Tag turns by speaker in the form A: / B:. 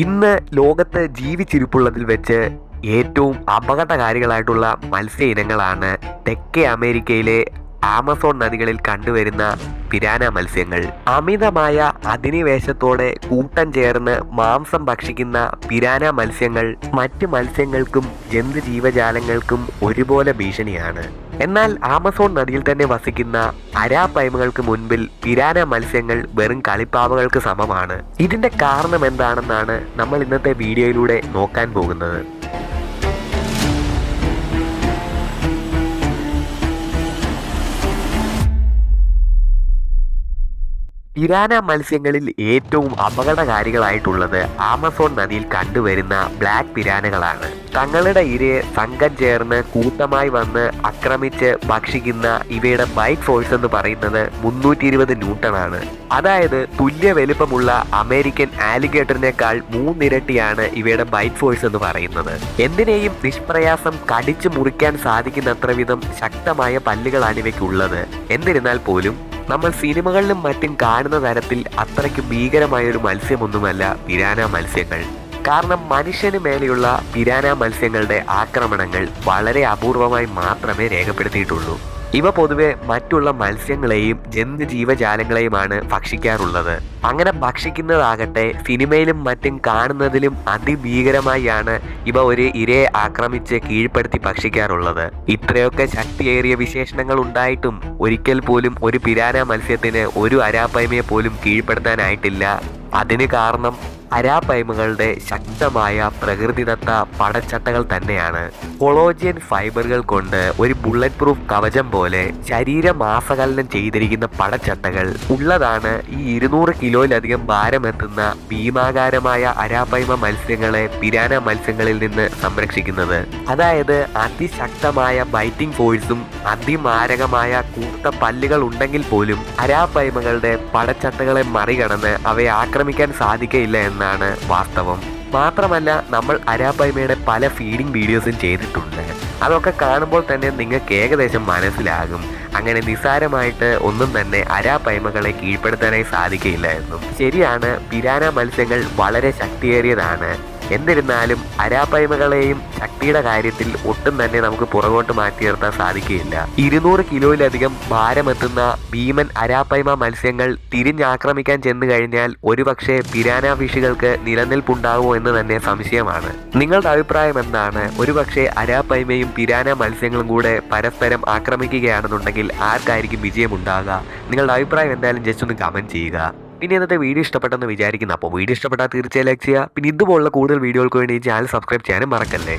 A: ഇന്ന് ലോകത്ത് ജീവിച്ചിരിപ്പുള്ളതിൽ വെച്ച് ഏറ്റവും അപകടകാരികളായിട്ടുള്ള മത്സ്യ ഇനങ്ങളാണ് തെക്കേ അമേരിക്കയിലെ ആമസോൺ നദികളിൽ കണ്ടുവരുന്ന പിരാന മത്സ്യങ്ങൾ. അമിതമായ അധിനിവേശത്തോടെ കൂട്ടം ചേർന്ന് മാംസം ഭക്ഷിക്കുന്ന പിരാന മത്സ്യങ്ങൾ മറ്റ് മത്സ്യങ്ങൾക്കും ജന്തു ജീവജാലങ്ങൾക്കും ഒരുപോലെ ഭീഷണിയാണ്. എന്നാൽ ആമസോൺ നദിയിൽ തന്നെ വസിക്കുന്ന അരാപ്പൈമകൾക്ക് മുൻപിൽ പിരാന മത്സ്യങ്ങൾ വെറും കളിപ്പാവകൾക്ക് സമമാണ്. ഇതിന്റെ കാരണം എന്താണെന്നാണ് നമ്മൾ ഇന്നത്തെ വീഡിയോയിലൂടെ നോക്കാൻ പോകുന്നത്. പിരാന മത്സ്യങ്ങളിൽ ഏറ്റവും അപകടകാരികളായിട്ടുള്ളത് ആമസോൺ നദിയിൽ കണ്ടുവരുന്ന ബ്ലാക്ക് പിരാനകളാണ്. തങ്ങളുടെ ഇരയെ സംഘം ചേർന്ന് കൂട്ടമായി വന്ന് ആക്രമിച്ച് ഭക്ഷിക്കുന്ന ഇവയുടെ ബൈറ്റ് ഫോഴ്സ് എന്ന് പറയുന്നത് മുന്നൂറ്റി ഇരുപത് ന്യൂട്ടണാണ്. അതായത് തുല്യ വലുപ്പമുള്ള അമേരിക്കൻ ആലിഗേറ്ററിനേക്കാൾ മൂന്നിരട്ടിയാണ് ഇവയുടെ ബൈറ്റ് ഫോഴ്സ് എന്ന് പറയുന്നത്. എന്തിനേയും നിഷ്പ്രയാസം കടിച്ചു മുറിക്കാൻ സാധിക്കുന്നത്ര വിധം ശക്തമായ പല്ലുകളാണ് ഇവയ്ക്കുള്ളത്. എന്നിരുന്നാൽ പോലും നമ്മൾ സിനിമകളിലും മറ്റും കാണുന്ന തരത്തിൽ അത്രയ്ക്ക് ഭീകരമായ ഒരു മത്സ്യമൊന്നുമല്ല പിരാന മത്സ്യങ്ങൾ. കാരണം മനുഷ്യന് മേലെയുള്ള പിരാന മത്സ്യങ്ങളുടെ ആക്രമണങ്ങൾ വളരെ അപൂർവമായി മാത്രമേ രേഖപ്പെടുത്തിയിട്ടുള്ളൂ. ഇവ പൊതുവെ മറ്റുള്ള മത്സ്യങ്ങളെയും ജന്തു ജീവജാലങ്ങളെയുമാണ് ഭക്ഷിക്കാറുള്ളത്. അങ്ങനെ ഭക്ഷിക്കുന്നതാകട്ടെ സിനിമയിലും മറ്റും കാണുന്നതിലും അതിഭീകരമായാണ് ഇവ ഒരു ഇരയെ ആക്രമിച്ച് കീഴ്പ്പെടുത്തി ഭക്ഷിക്കാറുള്ളത്. ഇത്രയൊക്കെ ശക്തിയേറിയ വിശേഷണങ്ങൾ ഉണ്ടായിട്ടും ഒരിക്കൽ പോലും ഒരു പിരാന മത്സ്യത്തിന് ഒരു അരാപ്പയ്മയെ പോലും കീഴ്പ്പെടുത്താനായിട്ടില്ല. അതിന് കാരണം അരാപ്പൈമകളുടെ ശക്തമായ പ്രകൃതിദത്ത പടച്ചട്ടകൾ തന്നെയാണ്. കൊളോജിയൻ ഫൈബറുകൾ കൊണ്ട് ഒരു ബുള്ളറ്റ് പ്രൂഫ് കവചം പോലെ ശരീരമാസകലനം ചെയ്തിരിക്കുന്ന പടച്ചട്ടകൾ ഉള്ളതാണ് ഈ ഇരുന്നൂറ് കിലോയിലധികം ഭാരമെത്തുന്ന ഭീമാകാരമായ അരാപൈമ മത്സ്യങ്ങളെ പിരാന മത്സ്യങ്ങളിൽ നിന്ന് സംരക്ഷിക്കുന്നത്. അതായത് അതിശക്തമായ ബൈറ്റിംഗ് ഫോഴ്സും അതിമാരകമായ കൂർത്ത പല്ലുകൾ ഉണ്ടെങ്കിൽ പോലും അരാപൈമകളുടെ പടച്ചട്ടകളെ മറികടന്ന് അവയെ ആക്രമിക്കാൻ സാധിക്കയില്ല എന്നാണ് വാസ്തവം. മാത്രമല്ല നമ്മൾ അരാപ്പൈമയുടെ പല ഫീഡിംഗ് വീഡിയോസും ചെയ്തിട്ടുണ്ട്. അതൊക്കെ കാണുമ്പോൾ തന്നെ നിങ്ങൾക്ക് ഏകദേശം മനസ്സിലാകും. അങ്ങനെ നിസ്സാരമായിട്ട് ഒന്നും തന്നെ അരാപ്പൈമകളെ കീഴ്പ്പെടുത്താനായി സാധിക്കില്ലായിരുന്നു ശരിയാണ് പിരാന മത്സ്യങ്ങൾ വളരെ ശക്തിയേറിയതാണ്. എന്നിരുന്നാലും അരാപ്പൈമകളെയും ശക്തിയുടെ കാര്യത്തിൽ ഒട്ടും തന്നെ നമുക്ക് പുറകോട്ട് മാറ്റി നിർത്താൻ സാധിക്കുകയില്ല. ഇരുന്നൂറ് കിലോയിലധികം ഭാരമെത്തുന്ന ഭീമൻ അരാപ്പൈമ മത്സ്യങ്ങൾ തിരിഞ്ഞാക്രമിക്കാൻ ചെന്നു കഴിഞ്ഞാൽ ഒരുപക്ഷെ പിരാന ഫിഷുകൾക്ക് നിലനിൽപ്പുണ്ടാകുമോ എന്ന് തന്നെ സംശയമാണ്. നിങ്ങളുടെ അഭിപ്രായം എന്താണ്? ഒരുപക്ഷെ അരാപ്പൈമയും പിരാന മത്സ്യങ്ങളും കൂടെ പരസ്പരം ആക്രമിക്കുകയാണെന്നുണ്ടെങ്കിൽ ആർക്കായിരിക്കും വിജയമുണ്ടാകുക നിങ്ങളുടെ അഭിപ്രായം എന്തായാലും ജസ്റ്റ് ഒന്ന് കമന്റ് ചെയ്യുക. പിന്നെ ഇന്നത്തെ വീഡിയോ ഇഷ്ടപ്പെട്ടെന്ന് വിചാരിക്കുന്നു. അപ്പോൾ വീഡിയോ ഇഷ്ടപ്പെട്ടാൽ തീർച്ചയായും ലൈക്ക് ചെയ്യുക. പിന്നെ ഇതുപോലുള്ള കൂടുതൽ വീഡിയോകൾക്ക് വേണ്ടി ചാനൽ സബ്സ്ക്രൈബ് ചെയ്യാനും മറക്കല്ലേ?